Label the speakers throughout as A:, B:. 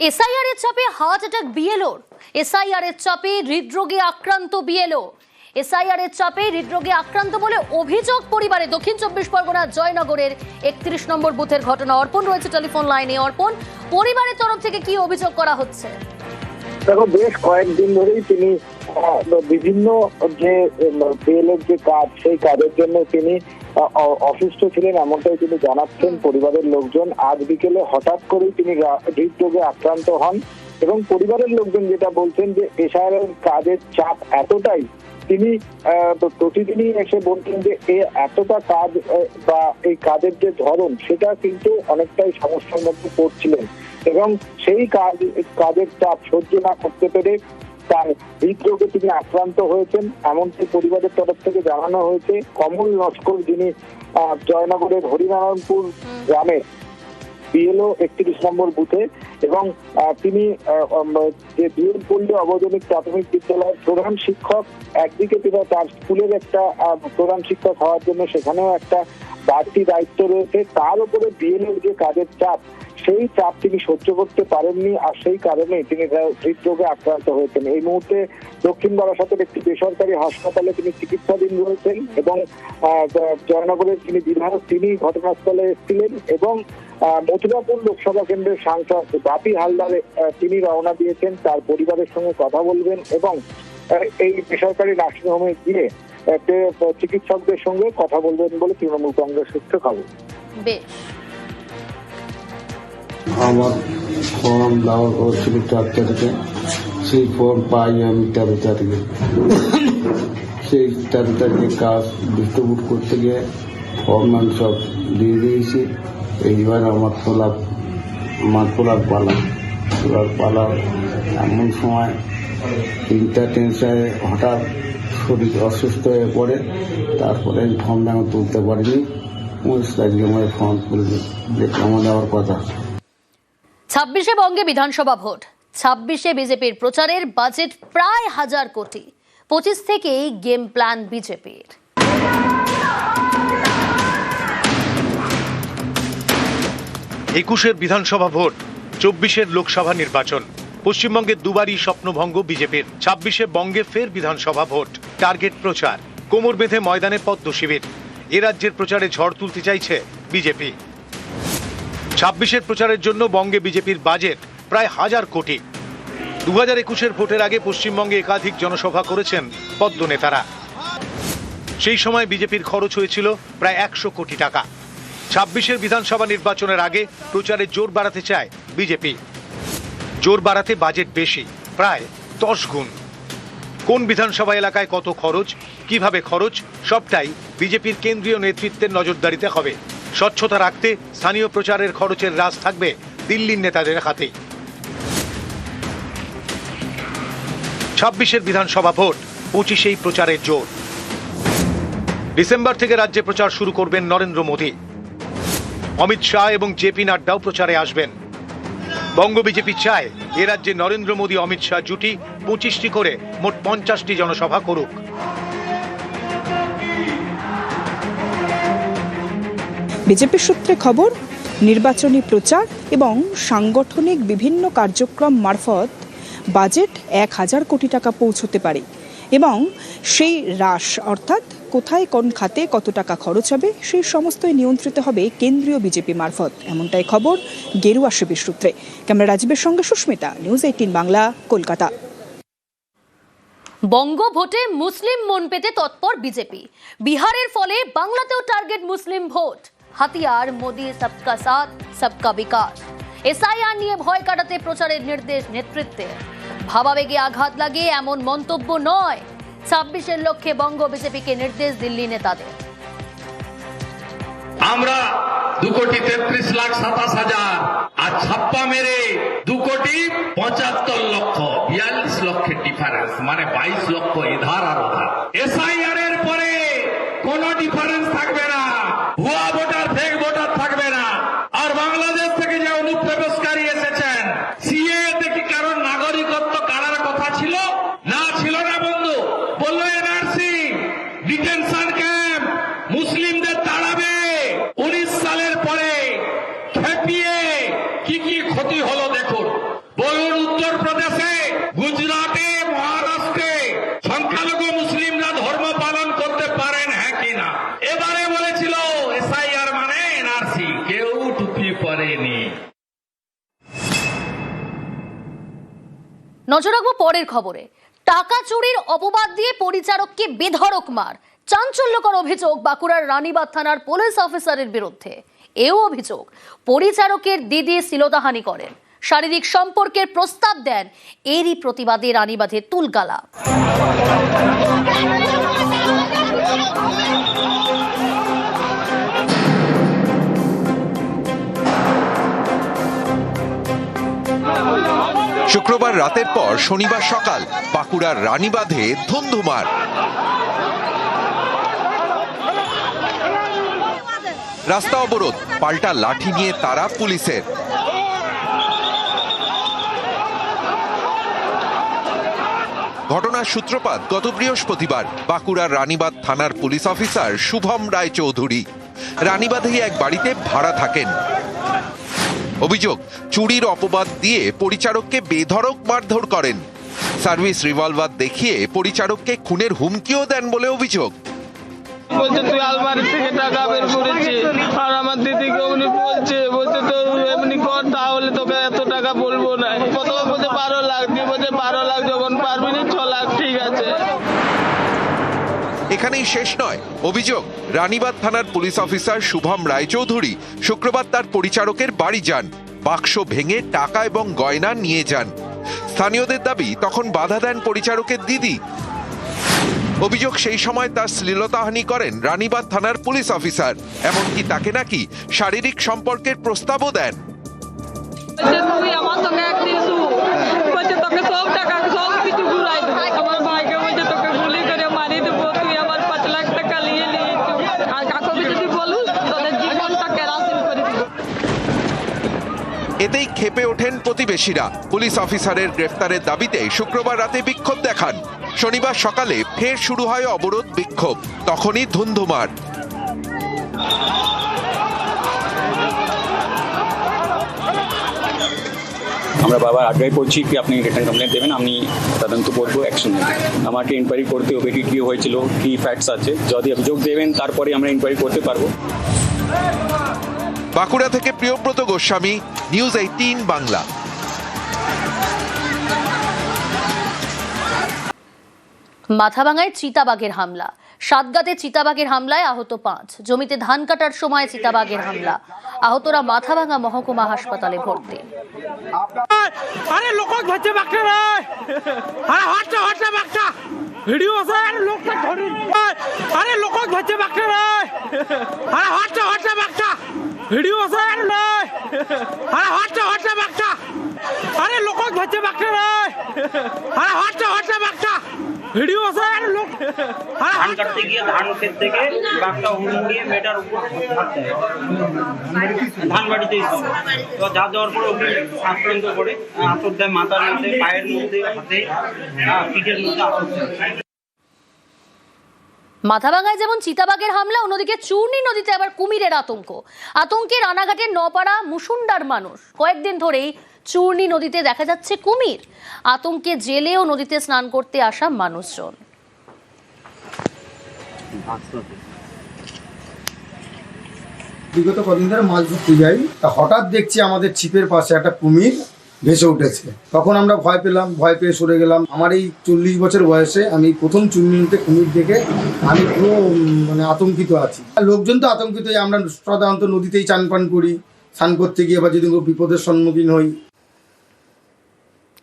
A: SIR এর চাপে heart attack বিএলওর SIR এর চাপে হৃদরোগে আক্রান্ত বিএলও এসআইআর এর চাপে হৃদরোগে আক্রান্ত বলে অভিযোগ পরিবারে দক্ষিণ চব্বিশ পরগনা জয়নগরের একত্রিশ নম্বর বুথের ঘটনা অর্পণ রয়েছে টেলিফোন লাইনে। অর্পণ, পরিবারের তরফ থেকে কি অভিযোগ করা হচ্ছে?
B: দেখো, বেশ কয়েকদিন ধরেই তিনি বিভিন্ন যে বিএলএর যে কাজ, সেই কাজের জন্য তিনি অসুস্থ ছিলেন এমনটাই তিনি জানাচ্ছেন পরিবারের লোকজন। আজ বিকেলে হঠাৎ করেই তিনি হৃদরোগে আক্রান্ত হন এবং পরিবারের লোকজন যেটা বলছেন যে এশারের কাজের চাপ এতটাই, তিনি প্রতিদিনই এসে বলতেন যে এ এতটা কাজ বা এই কাজের যে ধরন, সেটা কিন্তু অনেকটাই সমস্যার মধ্যে পড়ছিলেন। এবং সেই কাজ কাজের চাপ সহ্য না করতে পেরে তার হৃদরোগে তিনি আক্রান্ত হয়েছেন, এমনকি পরিবারের তরফ থেকে জানানো হয়েছে, কমল নস্কর যিনি জয়নগরের হরিনারায়ণপুর গ্রামে বিএলও একত্রিশ নম্বর বুথে এবং তিনি যে বিএল পল্লী অবৈতনিক প্রাথমিক বিদ্যালয়ের প্রধান শিক্ষক, একদিকে তিনি তার স্কুলের একটা প্রধান শিক্ষক হওয়ার জন্য সেখানেও একটা বাড়তি দায়িত্ব রয়েছে। তার উপরে বিএলএর যে কাজের চাপ সেই চাপ তিনি সহ্য করতে পারেননি আর সেই কারণে তিনি হৃদরোগে আক্রান্ত হয়েছেন। এই মুহূর্তে দক্ষিণ বারাসাতের একটি বেসরকারি হাসপাতালে তিনি চিকিৎসাধীন রয়েছেন এবং জয়নগরের তিনি বিধায়ক, তিনি ঘটনাস্থলে এসেছিলেন এবং মথুরাপুর লোকসভা কেন্দ্রের সাংসদ বাপি হালদারে তিনি রওনা দিয়েছেন। তার পরিবারের সঙ্গে কথা বলবেন এবং এই বেসরকারি নার্সিংহোমে গিয়ে চিকিৎসকদের সঙ্গে কথা বলবেন বলে তৃণমূল কংগ্রেস সূত্রে খবর।
A: বেশ।
C: আমার ফর্ম দেওয়া হচ্ছিল চার তারিখে। সেই ফর্ম পাই আমি তেরো তারিখে। সেই তেরো তারিখে কাজ ডিস্ট্রিবিউট করতে গিয়ে ফর্ম আমি সব দিয়ে দিয়েছি। এইবার আমার তোলা আমার তোলার পালা। তোলার পালা এমন সময় তিনটা টেনশনে হঠাৎ শরীর অসুস্থ হয়ে পড়ে। তারপরে আমি ফর্মটা আমি তুলতে পারিনি। উনিশ তারিখে আমার ফর্ম তুলে জমা দেওয়ার কথা।
A: ছাব্বিশে বঙ্গে বিধানসভা ভোট। ছাব্বিশে বিজেপির প্রচারের বাজেট প্রায় হাজার কোটি। পঁচিশ থেকেই গেম প্ল্যান বিজেপির।
D: একুশের বিধানসভা ভোট, চব্বিশের লোকসভা নির্বাচন। পশ্চিমবঙ্গে দুবারই স্বপ্নভঙ্গ বিজেপির। ছাব্বিশে বঙ্গে ফের বিধানসভা ভোট, টার্গেট প্রচার। কোমর বেঁধে ময়দানে পদ্ম শিবির এ রাজ্যের প্রচারে ঝড় তুলতে চাইছে বিজেপি। ছাব্বিশের প্রচারের জন্য বঙ্গে বিজেপির বাজেট প্রায় হাজার কোটি। দু হাজার একুশের ভোটের আগে পশ্চিমবঙ্গে একাধিক জনসভা করেছেন পদ্ম নেতারা সেই সময় বিজেপির খরচ হয়েছিল প্রায় একশো কোটি টাকা। ছাব্বিশের বিধানসভা নির্বাচনের আগে প্রচারে জোর বাড়াতে চায় বিজেপি। জোর বাড়াতে বাজেট বেশি, প্রায় দশ গুণ। কোন বিধানসভা এলাকায় কত খরচ, কীভাবে খরচ, সবটাই বিজেপির কেন্দ্রীয় নেতৃত্বের নজরদারিতে হবে। স্বচ্ছতা রাখতে স্থানীয় প্রচারের খরচের হ্রাস থাকবে দিল্লির নেতাদের হাতে। ছাব্বিশের বিধানসভা ভোট, পঁচিশেই প্রচারের জোর। ডিসেম্বর থেকে রাজ্যে প্রচার শুরু করবেন নরেন্দ্র মোদী। অমিত শাহ এবং জেপি নাড্ডাও প্রচারে আসবেন। বঙ্গ বিজেপি চায় এ রাজ্যে নরেন্দ্র মোদী অমিত শাহ জুটি পঁচিশটি করে, মোট পঞ্চাশটি জনসভা করুক।
E: বিজেপি সূত্রে খবর, নির্বাচনী প্রচার এবং সাংগঠনিক বিভিন্ন কার্যক্রম মারফত বাজেট এক হাজার কোটি টাকা পৌঁছতে পারে এবং সেই হ্রাস, অর্থাৎ কোথায় কোন খাতে কত টাকা খরচ হবে, সেই সমস্তই নিয়ন্ত্রিত হবে কেন্দ্রীয় বিজেপি মারফত। এমনটাই খবর গেরুয়া শিবির সূত্রে। ক্যামেরা রাজীবের সঙ্গে সুস্মিতা, নিউজ এইটিন বাংলা, কলকাতা।
A: বঙ্গ ভোটে মুসলিম মন পেতে তৎপর বিজেপি। বিহারের ফলে বাংলাতেও টার্গেট মুসলিম ভোট। হাতিয়ার মোদি সবকা সাথ সবকা বিকাশ এসআইআর নিয়ে ভয় কাটাতে প্রচারের নির্দেশ নেতৃত্বে ভাবাবেগে আঘাত লাগে এমন মন্তব্য নয় ছাব্বিশের লক্ষ্যে বঙ্গ বিজেপিকে নির্দেশ দিল্লি নেতাদের।
F: আমরা দু কোটি তেত্রিশ লাখ সাতাশ হাজার আর ছাপ্পা মেরে দু কোটি পঁচাত্তর লক্ষ বিয়াল্লিশ লক্ষের ডিফারেন্স মানে বাইশ লক্ষ এধার আর ওধার। এসআইআর এর পরে কোন ডিফারেন্স থাকবে না ভুয়া ভোটার ফেক ভোটার থাকবে না আর বাংলাদেশ থেকে যে অনুপ্রবেশকারী এসেছেন সিএ দেখি কারণ নাগরিকত্ব কারার কথা ছিল না ছিল না বন্ধু বলল এনআরসি ডিটেনশন ক্যাম্প মুসলিমদের তাড়াবে উনিশ সালের পরে খেপিয়ে কি কি ক্ষতি হলো দেখুন বলুন উত্তরপ্রদেশে গুজরাটে মহারাষ্ট্রে সংখ্যালঘু মুসলিমরা ধর্ম পালন করতে পারেন হ্যাঁ কি না এবারে বলেছিল এসআইআর মানে এনআরসি কেউ টুপি পরেনি
A: নজর রাখব পরের খবরে। টাকা চুরির অপবাদ দিয়ে পরিচারককে বেধড়ক মার। চাঞ্চল্যকর অভিযোগ বাঁকুড়ার রানীবাদ থানার পুলিশ অফিসারের বিরুদ্ধে। এও অভিযোগ, পরিচারকের দিদি শ্লীলতাহানি করেন। শারীরিক সম্পর্কের প্রস্তাব দেন এরই প্রতিবাদে রানীবাঁধে তুলগালা।
G: শুক্রবার রাতের পর শনিবার সকাল বাঁকুড়ার রানীবাঁধে ধুমধুমার রাস্তা অবরোধ, পাল্টা লাঠি নিয়ে তারা পুলিশের। ঘটনার সূত্রপাত গত বৃহস্পতিবার বাঁকুড়ার রানীবাঁধ থানার পুলিশ অফিসার শুভম রায় চৌধুরী রানীবাঁধেই এক বাড়িতে ভাড়া থাকেন। অভিযোগ, চুরির অপবাদ দিয়ে পরিচারককে বেধরক মারধর করেন। সার্ভিস রিভলভার দেখিয়ে পরিচারককে খুনের হুমকিও দেন বলে অভিযোগ।
H: বলছে, তুই আলমারি থেকে টাকা বের করেছি আর আমার দিদিকে উনি বলছে বলছে তো এমনি কর তাহলে তোকে এত টাকা বলব না প্রথমে বলছে বারো লাখ দিয়ে বলছে বারো লাখ যখন পারবি না ছ লাখ ঠিক আছে
G: এখানেই শেষ নয়। অভিযোগ রানীবাদ থানার পুলিশ অফিসার শুভম রায়চৌধুরী শুক্রবার তার পরিচারকের বাড়ি যান। বাক্স ভেঙে টাকা এবং গয়না নিয়ে যান। স্থানীয়দের দাবি, তখন বাধা দেন পরিচারকের দিদি। অভিযোগ, সেই সময় তার শ্লীলতাহানি করেন রানীবাদ থানার পুলিশ অফিসার। এমনকি তাকে নাকি শারীরিক সম্পর্কের প্রস্তাবও দেন। এতেই ক্ষেপে ওঠেন প্রতিবেশীরা। পুলিশ অফিসারের গ্রেফতারের দাবিতে শুক্রবার রাতে বিক্ষোভ দেখান। শনিবার সকালে ফের শুরু হয় অবরোধ বিক্ষোভ। তখনই ধুন্ধুমার।
I: আমরা বাবার আগ্রহে করছি কি আপনি রিটার্ন কমপ্লেন দেবেন, আমি তদন্ত করব অ্যাকশন নেব। আমাকে ইনকোয়ারি করতে হবে কি, কী হয়েছিল, কি ফ্যাক্টস আছে। যদি অভিযোগ দেবেন, তারপরে আমরা ইনকোয়ারি করতে পারব।
G: বাঁকুড়া থেকে প্রিয়ব্রত গোস্বামী নিউজ এইটিন বাংলা।
A: মাথাভাঙায় চিতাবাঘের হামলা। সাতগাতে চিতাবাঘের হামলায় আহত পাঁচ। জমিতে ধান কাটার সময় চিতাবাঘের হামলা। আহতরা মাথাভাঙা মহকুমা হাসপাতালে ভর্তি।
J: আরে লোক ধরছে বাঘটা রে। আরে হটছে হটছে বাঘটা। ভিডিও আছে আরে লোকটা ধরি। আরে লোক ধরছে বাঘটা রে। আরে হটছে হটছে বাঘটা। ভিডিও আছে আরে আরে বাঘটা আরে লোক ধরছে বাঘটা রে। আরে হটছে হটছে বাঘটা ভিডিও আছে আরে লোক
K: ধান কাটতে গিয়ে ধান ক্ষেত থেকে বাঘটা হুড়ুম দিয়ে মেয়েটার উপর ধান বাড়িতেই ছিল তো যা দেওয়ার পরে ওকে আক্রান্ত করে আঁচড় দেয় মাথার মধ্যে পায়ের মধ্যে হাতে পিঠের মধ্যে
A: মাথাভাঙায় যেমন চিতাবাঘের হামলা, অন্যদিকে চূর্ণী নদীতে আবার কুমিরের আতঙ্ক। আতঙ্কে রানাঘাটের নপাড়া মুসুন্ডার মানুষ। কয়েকদিন ধরেই চূর্ণী নদীতে দেখা যাচ্ছে কুমির। আতঙ্কে জেলেও নদীতে স্নান করতে আসা মানুষজন।
L: বিগত কদিন ধরে মাছ ধরতে যাই তা হঠাৎ দেখছি আমাদের ছিপের পাশে একটা কুমির ভেসে উঠেছে। তখন আমরা ভয় পেলাম, ভয় পেয়ে সরে গেলাম। আমার এই চল্লিশ বছর বয়সে আমি প্রথম চুন্নিতে কুমির দেখে আমি পুরো মানে আতঙ্কিত আছি। লোকজন তো আতঙ্কিত আমরা সাধারণত নদীতেই চান পান করি, স্নান করতে গিয়ে বা যদি বিপদের সম্মুখীন হই।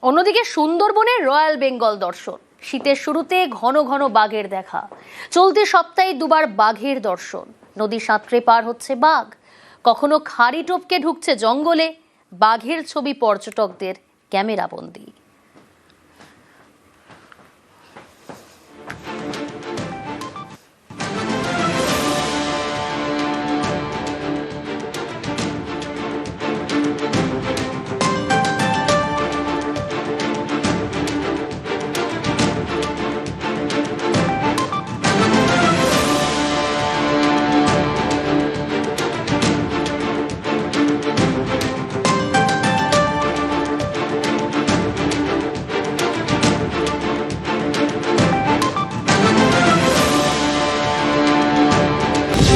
A: অন্যদিকে সুন্দরবনের রয়্যাল বেঙ্গল দর্শন, শীতের শুরুতে ঘন ঘন বাঘের দেখা। চলতি সপ্তাহে দুবার বাঘের দর্শন নদী সাঁতরে পার হচ্ছে বাঘ। কখনো খাড়ি টপকে ঢুকছে জঙ্গলে বাঘের ছবি পর্যটকদের ক্যামেরাবন্দি।